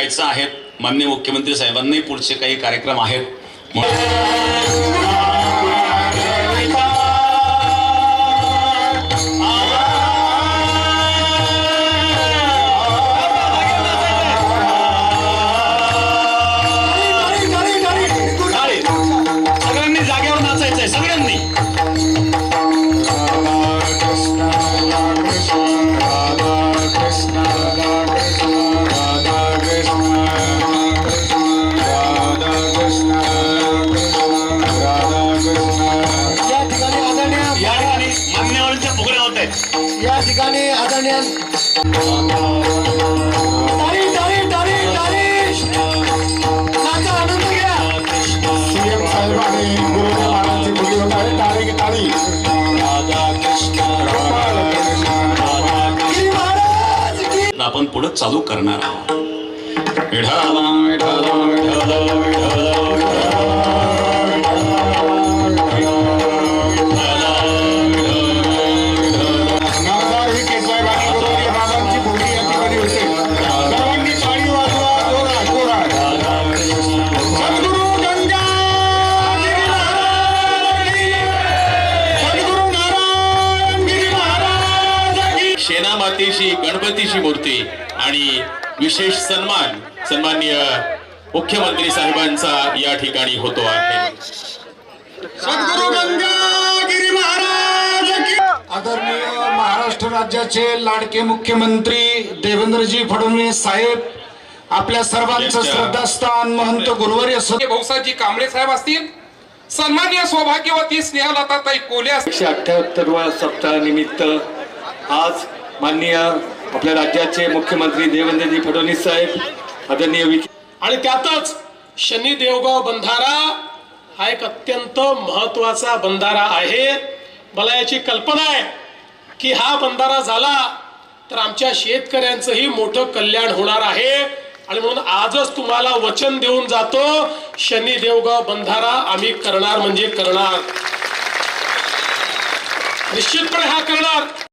जायचं आहेत. माननीय मुख्यमंत्री साहेबांनाही पुढचे काही कार्यक्रम आहेत. फुगड्या होत आहेत. या ठिकाणी आदरणीय टाळी टाळी टाळी टाळी नाचा मातेची गणपतीची मूर्ती आणि विशेष सन्मान सन्माननीय मुख्यमंत्री साहेबांचा या ठिकाणी होतो आहे. सद्गुरु गंगा गिरी महाराज की आदरणीय महाराष्ट्र राज्याचे लाडके मुख्यमंत्री देवेंद्रजी फडणवीस साहेब आपल्या सर्वांचं श्रद्धास्थान महंत गुरुवर्य सद- भाऊसाहेबजी कांबळे साहेब असतील. सन्मान्य सौभाग्यवती स्नेहलताताई कोले असतील. एकशे अठ्ठ्याहत्तरवा सप्ताहानिमित्त आज माननीय आपल्या राज्याचे मुख्यमंत्री देवेंद्रजी फडणवीस साहेब आदरणीय आणि त्यातच शनी देवगाव बंधारा हा एक अत्यंत महत्त्वाचा बंधारा आहे. मला याची कल्पना आहे की हा बंधारा झाला तर आमच्या शेतकऱ्यांचंही मोठं कल्याण होणार आहे. आणि म्हणून आजच तुम्हाला वचन देऊन जातो शनी देवगाव बंधारा आम्ही करणार म्हणजे करणार. निश्चितपणे हा करणार.